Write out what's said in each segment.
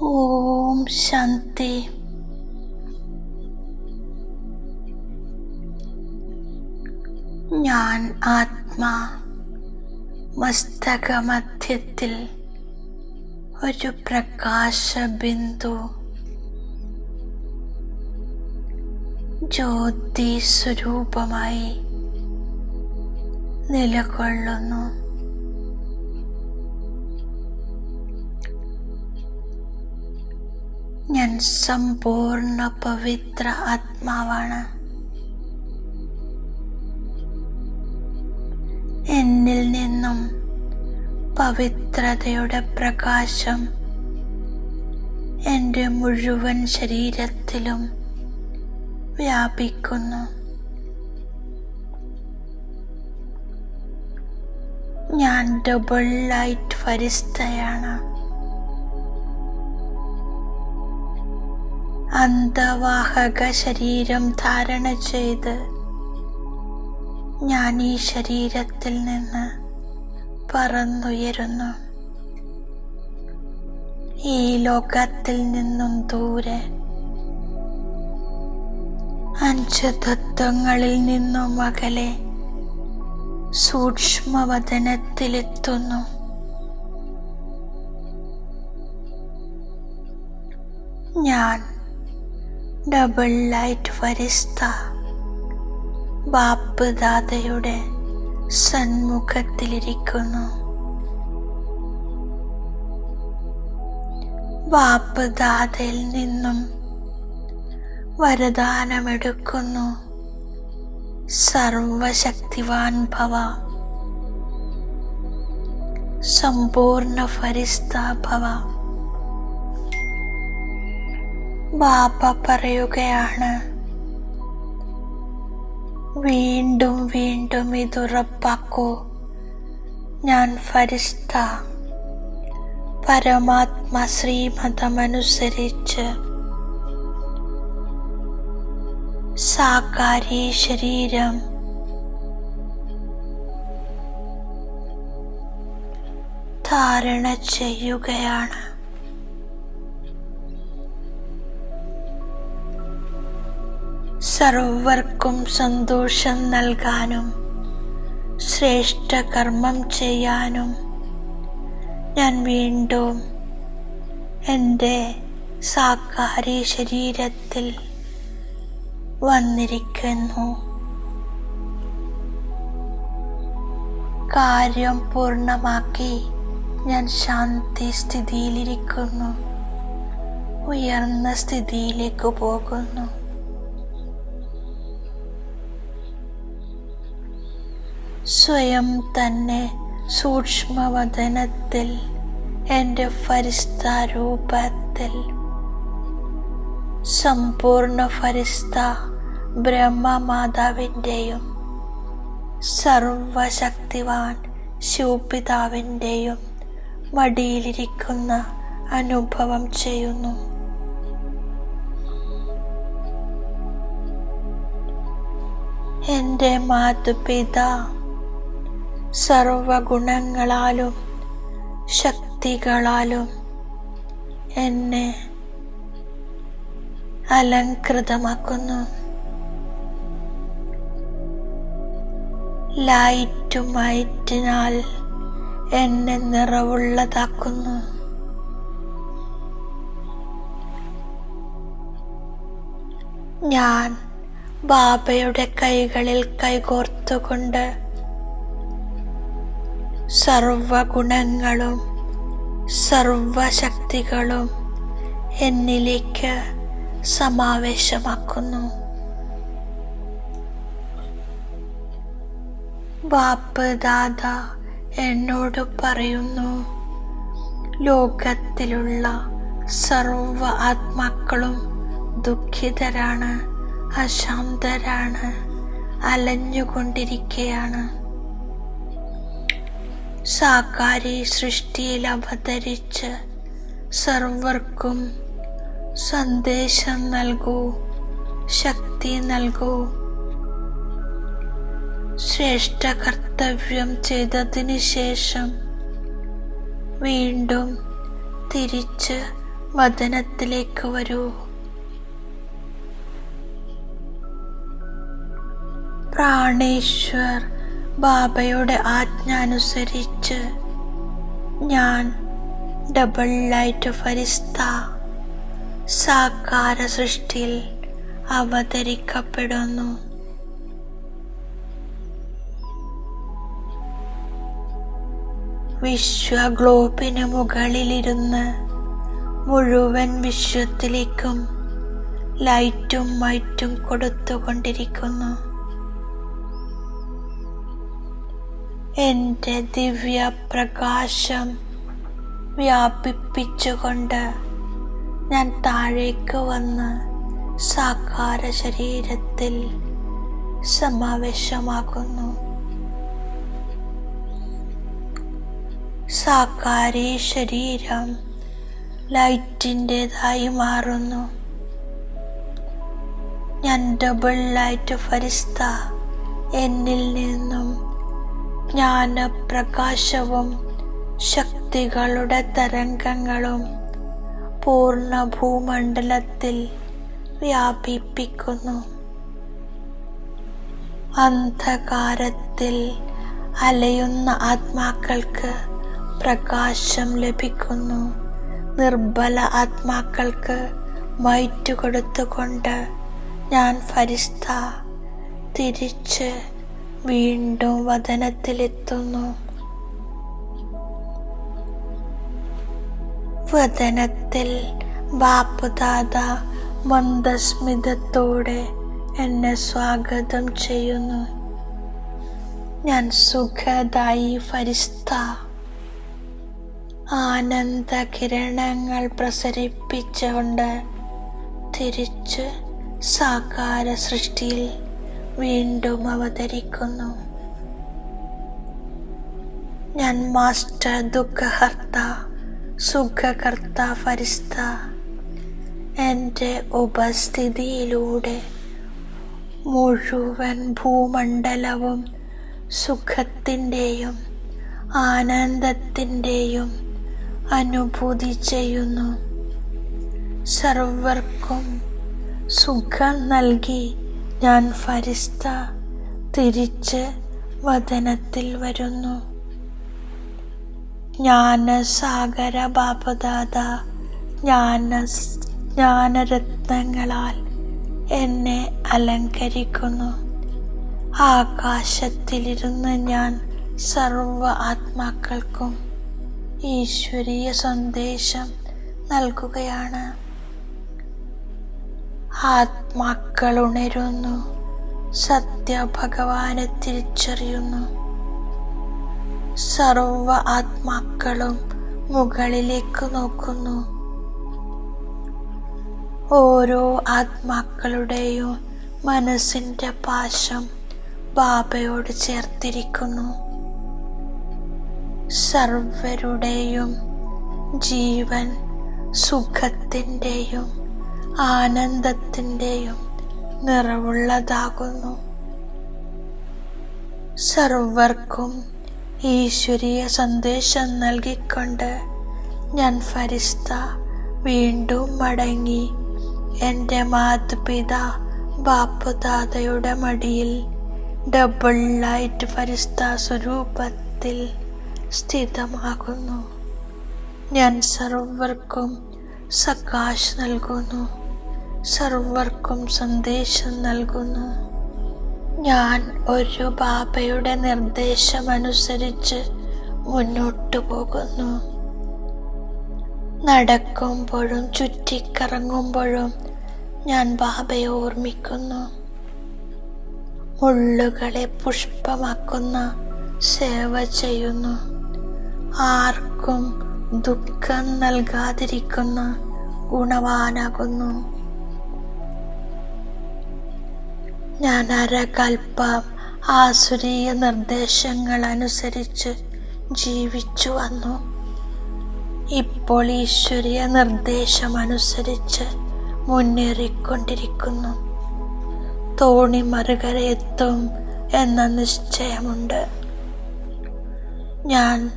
ഓം ശാന്തി. ഞാൻ ആത്മാ മസ്തകമധ്യത്തിൽ ഒരു പ്രകാശബിന്ദു. ജ്യോതി സ്വരൂപമായി നിലകൊള്ളുന്നു. ഞാൻ സമ്പൂർണ പവിത്ര ആത്മാവാണ്. എന്നിൽ നിന്നും പവിത്രതയുടെ പ്രകാശം എന്റെ മുഴുവൻ ശരീരത്തിലും വ്യാപിക്കുന്നു. ഞാൻ ഡബിൾ ലൈറ്റ് ഫരിസ്തയാണ്. അന്തവാഹക ശരീരം ധാരണ ചെയ്ത് ഞാൻ ഈ ശരീരത്തിൽ നിന്ന് പറന്നുയരുന്നു. ഈ ലോകത്തിൽ നിന്നും ദൂരെ അഞ്ച് തത്വങ്ങളിൽ നിന്നും അകലെ സൂക്ഷ്മവതനത്തിലെത്തുന്നു ഞാൻ ഡബിൾ ലൈറ്റ് ഫരിസ്ത ബാപ്പ് ദാദയുടെ സന്മുഖത്തിലിരിക്കുന്നു. ബാപ്പ് ദാദയിൽ നിന്നും വരദാനമെടുക്കുന്നു. സർവശക്തിവാൻ ഭവ. സമ്പൂർണ ഫരിസ്ത ഭവ. ബാപ്പ പറയുകയാണ് വീണ്ടും വീണ്ടും ഇതുറപ്പാക്കൂ ഞാൻ ഫരിസ്ത. പരമാത്മ ശ്രീമതമനുസരിച്ച് സാകാരി ശരീരം. ധാരണ ചെയ്യുകയാണ്. സർവർക്കും സന്തോഷം നൽകാനും ശ്രേഷ്ഠ കർമ്മം ചെയ്യാനും ഞാൻ വീണ്ടും എന്റെ സാക്കാരി ശരീരത്തിൽ വന്നിരിക്കുന്നു. കാര്യം പൂർണമാക്കി ഞാൻ ശാന്തി സ്ഥിതിയിലിരിക്കുന്നു. ഉയർന്ന സ്ഥിതിയിലേക്ക് പോകുന്നു. സ്വയം തന്നെ സൂക്ഷ്മവദനത്തിൽ എന്റെ ഫരിസ്താരൂപത്തിൽ. സമ്പൂർണ ഫരിസ്ത ബ്രഹ്മമാതാവിന്റെയും സർവശക്തിവാൻ ശിവപിതാവിന്റെയും മടിയിലിരിക്കുന്ന അനുഭവം ചെയ്യുന്നു. എന്റെ മാതുപിതാ സർവഗുണങ്ങളാലും ശക്തികളാലും എന്നെ അലങ്കൃതമാക്കുന്നു ലൈറ്റുമൈറ്റിനാൽ എന്നെ നിറവുള്ളതാക്കുന്നു. ഞാൻ ബാബയുടെ കൈകളിൽ കൈകോർത്തുകൊണ്ട് സർവഗുണങ്ങളും സർവശക്തികളും എന്നിലേക്ക് സമാവേശമാക്കുന്നു. ബാപ്പ് ദാദ എന്നോട് പറയുന്നു ലോകത്തിലുള്ള സർവ ആത്മാക്കളും ദുഃഖിതരാണ് അശാന്തരാണ് അലഞ്ഞുകൊണ്ടിരിക്കുകയാണ് സാകാരി സൃഷ്ടിയിൽ അവതരിച്ച് സർവർക്കും സന്ദേശം നൽകൂ ശക്തി നൽകൂ. ശ്രേഷ്ഠ കർത്തവ്യം ചെയ്തതിന് ശേഷം വീണ്ടും തിരിച്ച് വതനത്തിലേക്ക് വരൂ. പ്രാണേശ്വർ ബാബയുടെ ആജ്ഞ അനുസരിച്ച് ഞാൻ ഡബിൾ ലൈറ്റ് ഫരിസ്ത സാകാര സൃഷ്ടിയിൽ അവതരിക്കപ്പെടുന്നു. വിശ്വ ഗ്ലോബിന് മുകളിലിരുന്ന് മുഴുവൻ വിശ്വത്തിലേക്കും ലൈറ്റും മൈറ്റും കൊടുത്തുകൊണ്ടിരിക്കുന്നു. എന്റെ ദിവ്യ പ്രകാശം വ്യാപിപ്പിച്ചുകൊണ്ട് ഞാൻ താഴേക്ക് വന്ന് സാകാര ശരീരത്തിൽ സമാവേശമാകുന്നു. സാകാരി ശരീരം ലൈറ്റിന്റെതായി മാറുന്നു. ഞാൻ ഡബിൾ ലൈറ്റ് ഫരിസ്ത എന്നിൽ നിന്നും ജ്ഞാനപ്രകാശവും ശക്തികളുടെ തരംഗങ്ങളും പൂർണ ഭൂമണ്ഡലത്തിൽ വ്യാപിപ്പിക്കുന്നു. അന്ധകാരത്തിൽ അലയുന്ന ആത്മാക്കൾക്ക് പ്രകാശം ലഭിക്കുന്നു. നിർബല ആത്മാക്കൾക്ക് മൈറ്റ് കൊടുത്തുകൊണ്ട് ഞാൻ ഫരിസ്ത തിരിച്ച് വീണ്ടും വതനത്തിലെത്തുന്നു വതനത്തിൽ ബാപ്പുദാദ മന്ദസ്മിതത്തോടെ എന്നെ സ്വാഗതം ചെയ്യുന്നു. ഞാൻ സുഖദായി ഫരിസ്ത. ആനന്ദ കിരണങ്ങൾ പ്രസരിപ്പിച്ചുകൊണ്ട് തിരിച്ച് സാകാര സൃഷ്ടിയിൽ വീണ്ടും അവതരിക്കുന്നു. ഞാൻ മാസ്റ്റർ ദുഃഖഹർത്ത സുഖകർത്ത ഫരിസ്ത. എന്റെ ഉപസ്ഥിതിയിലൂടെ മുഴുവൻ ഭൂമണ്ഡലവും സുഖത്തിന്റെയും ആനന്ദത്തിന്റെയും അനുഭൂതി ചെയ്യുന്നു. സർവർക്കും സുഖം നൽകി ഞാൻ ഫരിസ്ത തിരിച്ച് വതനത്തിൽ വരുന്നു. ജ്ഞാനസാഗര ബാപദാദ ജ്ഞാന ജ്ഞാനരത്നങ്ങളാൽ എന്നെ അലങ്കരിക്കുന്നു. ആകാശത്തിലിരുന്ന് ഞാൻ സർവ ആത്മാക്കൾക്കും ഈശ്വരീയ സന്ദേശം നൽകുകയാണ്. ആത്മാക്കൾ ഉണരുന്നു സത്യ ഭഗവാനെ തിരിച്ചറിയുന്നു. സർവ ആത്മാക്കളും മുകളിലേക്ക് നോക്കുന്നു. ഓരോ ആത്മാക്കളുടെയും മനസ്സിന്റെ പാശം ബാബയോട് ചേർത്തിരിക്കുന്നു. സർവരുടെയും ജീവൻ സുഖത്തിന്റെയും ആനന്ദത്തിന്റെയും നിറവുള്ളതാകുന്നു. സർവർക്കും ഈശ്വരീയ സന്ദേശം നൽകിക്കൊണ്ട് ഞാൻ ഫരിസ്ത വീണ്ടും മടങ്ങി എന്റെ മാതൃപിത ബാപ്പുദാദയുടെ മടിയിൽ ഡബിൾ ലൈറ്റ് ഫരിസ്ത സ്വരൂപത്തിൽ സ്ഥിതമാകുന്നു. ഞാൻ സർവർക്കും സകാശ് നൽകുന്നു. സർവർക്കും സന്ദേശം നൽകുന്നു. ഞാൻ ഒരു ബാബയുടെ നിർദ്ദേശമനുസരിച്ച് മുന്നോട്ടു പോകുന്നു. നടക്കുമ്പോഴും ചുറ്റിക്കറങ്ങുമ്പോഴും ഞാൻ ബാബയെ ഓർമ്മിക്കുന്നു. മുള്ളുകളെ പുഷ്പമാക്കുന്ന സേവ ചെയ്യുന്നു. ആർക്കും ദുഃഖം നൽകാതിരിക്കുന്ന ഗുണവാനാകുന്നു. ഞാൻ അരകൽപ്പം ആസുരീയ നിർദ്ദേശങ്ങൾ അനുസരിച്ച് ജീവിച്ചു വന്നു. ഇപ്പോൾ ഈശ്വരീയ നിർദ്ദേശം അനുസരിച്ച് മുന്നേറിക്കൊണ്ടിരിക്കുന്നു. തോണി മറുകര എത്തും എന്ന നിശ്ചയമുണ്ട്. ഞാൻ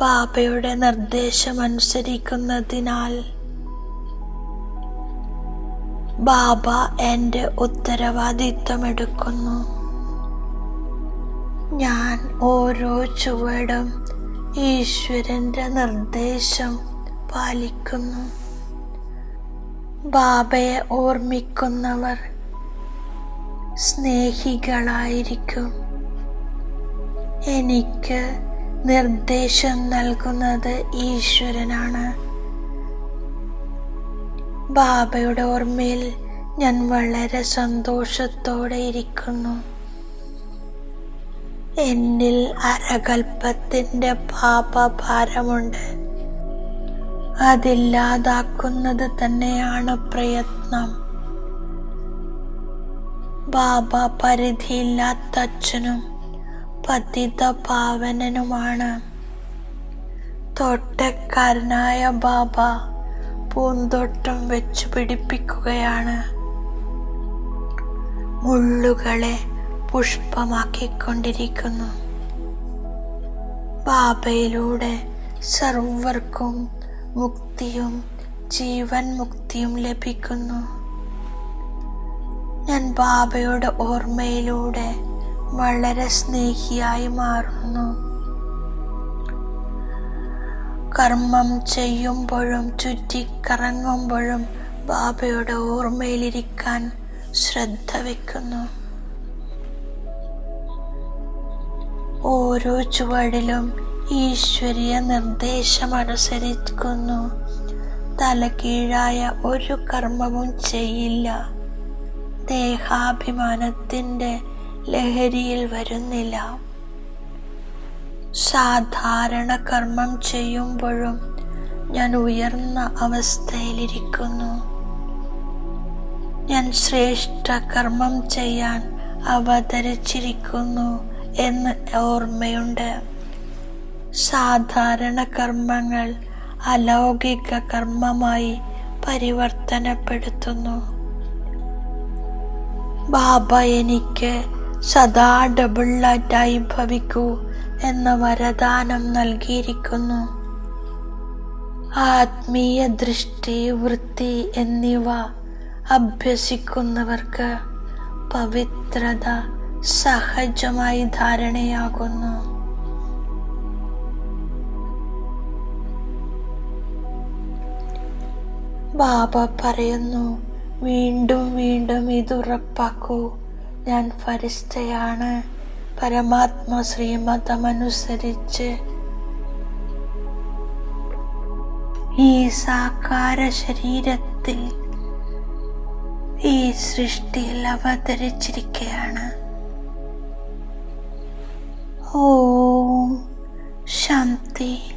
ബാബയുടെ നിർദ്ദേശം അനുസരിക്കുന്നതിനാൽ ബാബ എന്റെ ഉത്തരവാദിത്വം എടുക്കുന്നു ഞാൻ ഓരോ ചുവടും ഈശ്വരന്റെ നിർദ്ദേശം പാലിക്കുന്നു. ബാബയെ ഓർമ്മിക്കുന്നവർ സ്നേഹികളായിരിക്കും. എനിക്ക് നിർദ്ദേശം നൽകുന്നത് ഈശ്വരനാണ്. ബാബയുടെ ഓർമ്മയിൽ ഞാൻ വളരെ സന്തോഷത്തോടെ ഇരിക്കുന്നു. എന്നിൽ അരകൽപ്പത്തിന്റെ പാപഭാരമുണ്ട്. അതില്ലാതാക്കുന്നത് തന്നെയാണ് പ്രയത്നം. ബാബ പരിധിയില്ലാത്ത അച്ഛനും പതിത പാവനനുമാണ്. തോട്ടക്കാരനായ ബാബ പൂന്തോട്ടം വെച്ചു പിടിപ്പിക്കുകയാണ്. മുള്ളുകളെ പുഷ്പമാക്കിക്കൊണ്ടിരിക്കുന്നു. ബാബയിലൂടെ സർവർക്കും മുക്തിയും ജീവൻ മുക്തിയും ലഭിക്കുന്നു. ഞാൻ ബാബയുടെ ഓർമ്മയിലൂടെ വളരെ സ്നേഹിയായി മാറുന്നു. കർമ്മം ചെയ്യുമ്പോഴും ചുറ്റിക്കറങ്ങുമ്പോഴും ബാബയുടെ ഓർമ്മയിലിരിക്കാൻ ശ്രദ്ധ വയ്ക്കുന്നു ഓരോ ചുവടിലും ഈശ്വരീയ നിർദ്ദേശമനുസരിക്കുന്നു. തലകീഴായ ഒരു കർമ്മവും ചെയ്യില്ല. ദേഹാഭിമാനത്തിന്റെ ലഹരിയിൽ വരുന്നില്ല. സാധാരണ കർമ്മം ചെയ്യുമ്പോഴും ഞാൻ ഉയർന്ന അവസ്ഥയിലിരിക്കുന്നു. ഞാൻ ശ്രേഷ്ഠ കർമ്മം ചെയ്യാൻ അവതരിച്ചിരിക്കുന്നു എന്ന് ഓർമ്മയുണ്ട്. സാധാരണ കർമ്മങ്ങൾ അലൗകിക കർമ്മമായി പരിവർത്തനപ്പെടുത്തുന്നു. ബാബ എനിക്ക് സദാ ഡബിൾ ലൈറ്റായി ഭവിക്കൂ എന്ന വരദാനം നൽകിയിരിക്കുന്നു. ആത്മീയ ദൃഷ്ടി വൃത്തി എന്നിവ അഭ്യസിക്കുന്നവർക്ക് പവിത്രത സഹജമായി ധാരണയാകുന്നു. ബാബ പറയുന്നു വീണ്ടും വീണ്ടും ഇത് ഉറപ്പാക്കൂ. ഞാൻ ഫരിസ്തയാണ്. പരമാത്മ ശ്രീമതമനുസരിച്ച് ഈ സാകാര ശരീരത്തിൽ ഈ സൃഷ്ടിയിൽ അവതരിച്ചിരിക്കുകയാണ്. ഓം ശാന്തി.